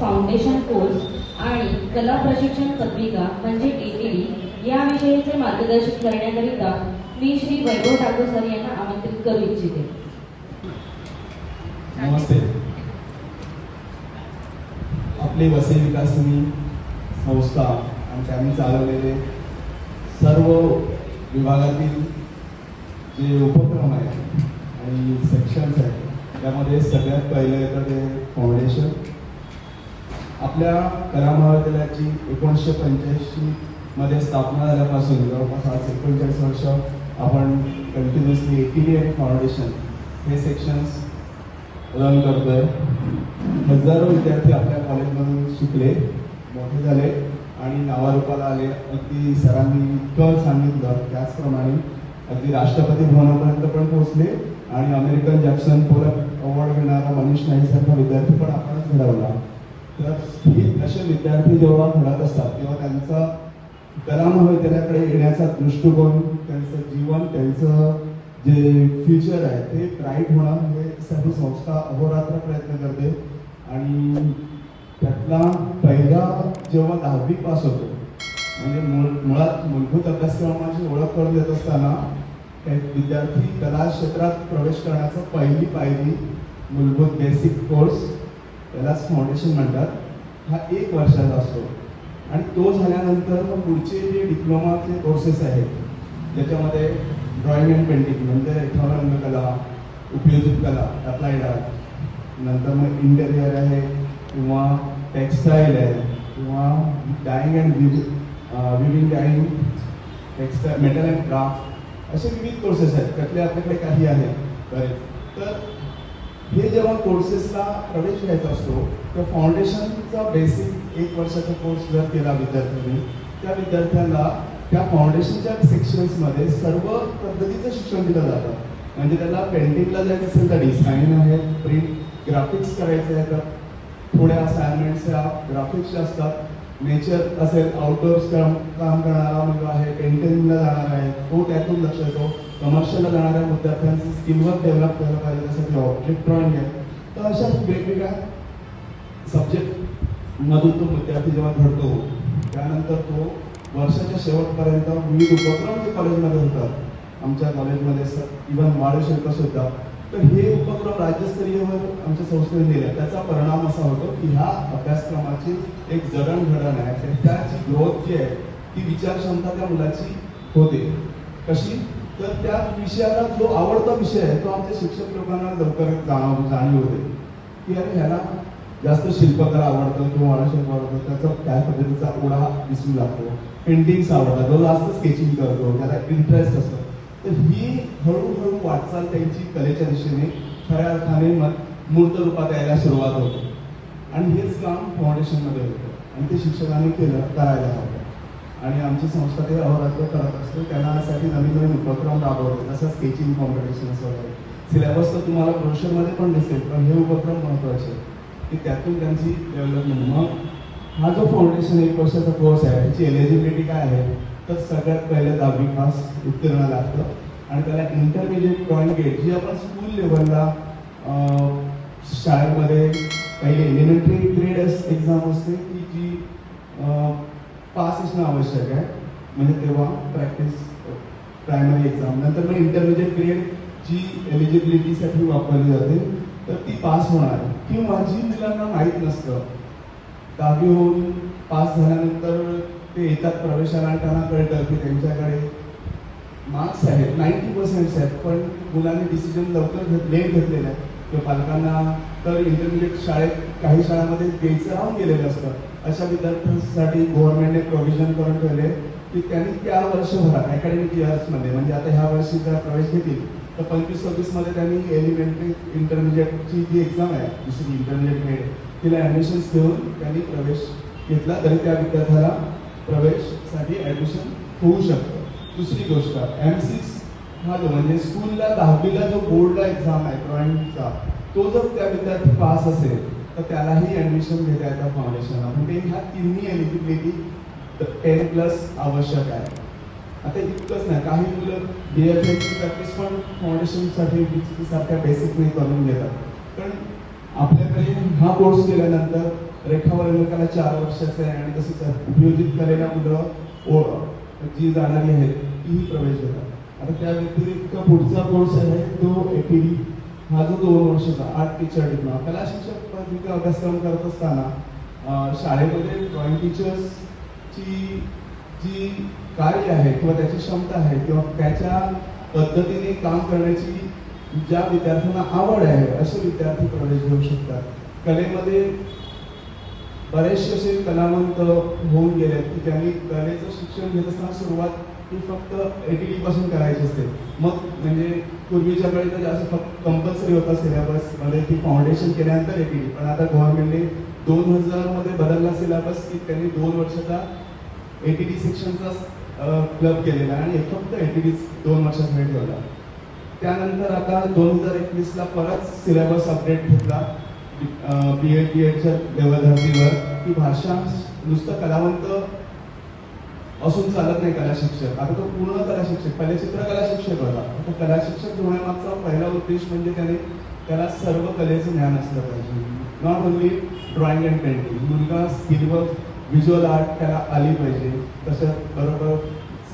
Foundation course आणि कला प्रशिक्षण पत्रिका म्हणजे टीटीडी याविषयीचे मार्गदर्शन करण्याकरिता मी श्री वैभव ठाकूर सर यांना आमंत्रित करू इच्छिते. नमस्ते. आपली वसई विकासनी संस्था आणि त्यांनी चालवलेले सर्व विभागातील जे उपक्रम आहेत आणि सेक्शन्स आहेत त्यामध्ये सगळ्यात पहिलं येतं ते फाउंडेशन आपल्या कला महाविद्यालयाची एकोणीसशे पंच्याऐंशी मध्ये स्थापना झाल्यापासून जवळपास आज एकोणचाळीस वर्ष आपण कंटिन्युअसली एटीडी फाउंडेशन हे सेक्शन्स रन करतोय. हजारो विद्यार्थी आपल्या कॉलेजमधून शिकले मोठे झाले आणि नावारूपाला आले. अगदी सरांनी इतकं सांगितलं त्याचप्रमाणे अगदी राष्ट्रपती भवनापर्यंत पण पोहोचले आणि अमेरिकन जॅक्सन पोलक अवॉर्ड घेणारा मनीष नाईसारखा विद्यार्थी पण आपणच घडवला. तर हे असे विद्यार्थी जेव्हा घडत असतात तेव्हा त्यांचा कला महाविद्यालयाकडे येण्याचा दृष्टिकोन त्यांचं जीवन त्यांचं जे फ्युचर आहे ते ब्राईट होणं हे सर्व संस्था अहोरात्र प्रयत्न करते. आणि त्यातला पहिला जेव्हा दहावी पास होतो म्हणजे मुळात मूलभूत अभ्यासक्रमाची ओळख करून देत असताना विद्यार्थी कला क्षेत्रात प्रवेश करण्याचं पहिली पायरी मूलभूत बेसिक कोर्स त्यालाच फाउंडेशन म्हणतात. हा एक वर्षाचा असतो. आणि तो झाल्यानंतर मग पुढचे जे डिप्लोमाचे कोर्सेस आहेत त्याच्यामध्ये ड्रॉइंग अँड पेंटिंग म्हणजे रंगकला उपयोजित कला अप्लाइड आर्ट नंतर मग इंटेरियर आहे किंवा टेक्स्टाईल आहे किंवा dyeing and weaving dyeing textile metal and craft असे विविध कोर्सेस आहेत. त्यातले आपल्याकडे काही आहेत. बरेच. तर हे जेव्हा कोर्सेसला प्रवेश घ्यायचा असतो तर फाउंडेशनचा बेसिक एक वर्षाचा कोर्स जर केला विद्यार्थ्यांनी त्या विद्यार्थ्यांना त्या फाउंडेशनच्या सेक्शन्समध्ये सर्व पद्धतीचं शिक्षण दिलं जातं. म्हणजे त्याला पेंटिंगला जायचं असेल तर डिझाईन आहे प्रिंट ग्राफिक्स करायचे आहे तर. थोड्या असाइनमेंट्स या ग्राफिक्सच्या असतात. नेचर असेल आउटडोर्स काम काम करणारा मुलगा आहे पेंटिंगला जाणार आहे तो त्यातून लक्ष येतो कमर्शियलला जाणाऱ्या विद्यार्थ्यांचं स्किलवर डेव्हलप केलं पाहिजे जसं की ऑब्जेक्ट ड्रॉइंग आहे. तर अशा वेगवेगळ्या सब्जेक्टमधून तो विद्यार्थी जेव्हा घडतो त्यानंतर तो वर्षाच्या शेवटपर्यंत विविध उपक्रम जे कॉलेजमध्ये होतात. आमच्या कॉलेजमध्ये इव्हन वाढू सुद्धा तर हे उपक्रम राज्यस्तरीयवर आमच्या संस्थेने दिले. त्याचा परिणाम असा होतो की ह्या अभ्यासक्रमाची एक जडणघडण आहे. त्याची ग्रोथ जी आहे ती विचारक्षमता त्या मुलाची होते. कशी? तर त्या विषयाला जो आवडता विषय आहे तो आमच्या शिक्षक लोकांना लवकर जाणव जाणीव होते. की अरे ह्याला जास्त शिल्पकला आवडतं किंवा शिल्प आवडतं त्याचा त्या पद्धतीचा ओढा दिसून लागतो. पेंटिंग्स आवडतात. जो जास्त स्केचिंग करतो त्याला इंटरेस्ट असतो. तर ही हळूहळू वाटचाल त्यांची कलेच्या दिशेने खऱ्या अर्थाने मूर्त रूपात यायला सुरुवात होते. आणि हेच काम फाउंडेशनमध्ये होतं. आणि ते शिक्षकांनी केलं करायला हवं आणि आमची संस्था ते अहोरात्र करत असते. त्यांना यासाठी नवीन नवीन उपक्रम राबवले. जसं स्केचिंग कॉम्पिटिशन्स वगैरे सिलेबस तर तुम्हाला प्रोशनमध्ये पण दिसेल पण हे उपक्रम महत्त्वाचे. की त्यातून त्यांची डेव्हलपमेंट मग हा जो फाउंडेशन एक वर्षाचा कोर्स आहे त्याची एलिजिबिलिटी काय आहे? तर सगळ्यात पहिले दहावी पास उत्तीर्ण लागतं आणि त्याला इंटरमिजिएट ड्रॉइंग गेट जी आपण स्कूल लेवलला शाळेमध्ये पहिले एलिमेंटरी ग्रेड एक्झाम असते की जी पास असणं आवश्यक आहे. म्हणजे तेव्हा प्रॅक्टिस प्रायमरी एक्झाम नंतर मग इंटरमिजिएट ग्रेड जी एलिजिबिलिटीसाठी वापरली जाते तर ती पास होणार किंवा जी मुलांना माहीत नसतं दहावी होऊन पास झाल्यानंतर ते येतात प्रवेशाला आणताना त्यांना कळतं की त्यांच्याकडे मार्क्स आहेत. नाईन्टी पर्सेंट्स आहेत. पण मुलांनी डिसिजन लवकर घेत लेट घेतलेलं आहे. किंवा पालकांना तर इंटरमिजिएट शाळेत काही शाळांमध्ये द्यायचं राहून गेलेलं असतं. अशा विद्यार्थ्यांसाठी गव्हर्नमेंटने प्रोव्हिजन करून ठेवले की त्यांनी त्या वर्षभरात अकॅडमिक इयर्समध्ये म्हणजे आता ह्या वर्षी जर प्रवेश घेतील तर पंचवीस सव्वीसमध्ये त्यांनी एलिमेंटरी इंटरमिजिएटची जी एक्झाम आहे दुसरी इंटरमिजिएट मेड तिला ॲडमिशन्स घेऊन त्यांनी प्रवेश घेतला. तरी त्या विद्यार्थ्याला प्रवेशसाठी ॲडमिशन होऊ शकतं. दुसरी गोष्ट एम सिक्स हा जो म्हणजे स्कूलला दहावीला जो बोर्डला एक्झाम आहे ड्रॉइंगचा तो जर त्या विद्यार्थी पास असेल तर त्यालाही ॲडमिशन घेता येतं फाउंडेशनला म्हणजे ह्या तिन्ही एलिजिबिलिटी टेन प्लस आवश्यक आहे. आता इतकंच नाही काही मुलं बी एफ एची प्रॅक्टिस पण फाउंडेशनसाठी सारख्या बेसिकने करून घेतात. आपल्याकडे हा कोर्स केल्यानंतर रेखा चार वर्षाचं आहे आणि तसेच उपयोजित कलेला मुलं ओ जी जाणारी आहेत तीही प्रवेश घेतात. आता त्या व्यतिरिक्त पुढचा कोर्स आहे तो एटीडी हा जो दोन वर्षाचा आर्ट टीचर डिप्लोमा. कला शिक्षक पदविका अभ्यासक्रम करत असताना शाळेमध्ये ड्रॉइंग टीचर्सची जी कार्य आहे किंवा त्याची क्षमता आहे किंवा त्याच्या पद्धतीने काम करण्याची ज्या विद्यार्थ्यांना आवड आहे असे विद्यार्थी प्रवेश घेऊ शकतात. कलेमध्ये बरेचसे असे कलावंत होऊन गेले आहेत की त्यांनी कलेचं शिक्षण घेत असताना सुरुवात ही फक्त एटीडी पासून करायची असते. मग म्हणजे पूर्वीच्या वेळी तर जास्त फक्त कंपल्सरी होता सिलेबस म्हणजे की फाउंडेशन केल्यानंतर एटीडी पण आता गव्हर्नमेंटने दोन हजारमध्ये बदलला सिलेबस की त्यांनी दोन वर्षाचा एटीडी सेक्शनचा क्लब केलेला आहे आणि फक्त एटीडी दोन वर्षासाठी ठेवला. त्यानंतर आता दोन हजार एकवीसला परत सिलेबस अपडेट घेतला. बी एड बी एडच्या देवधर्तीवर. की भाषा नुसतं कलावंत असून चालत नाही कला शिक्षक. आता तो पूर्ण कला शिक्षक. पहिले चित्रकला शिक्षक होता. आता कला शिक्षक होण्यामागचा पहिला उद्देश म्हणजे त्याने त्याला सर्व कलेचं ज्ञान असलं पाहिजे. Not only drawing and painting मुलगा स्किलवर व्हिज्युअल आर्ट त्याला आली पाहिजे. तसं बरोबर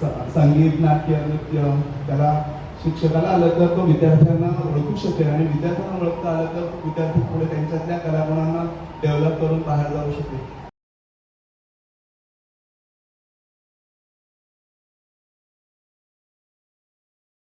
स- संगीत नाट्य नृत्य त्याला शिक्षकाला आलं तर तो विद्यार्थ्यांना ओळखू शकेल आणि विद्यार्थ्यांना ओळखता आलं तर विद्यार्थी पुढे त्यांच्यातल्या कलागुणांना डेव्हलप करून बाहेर जाऊ शकेल.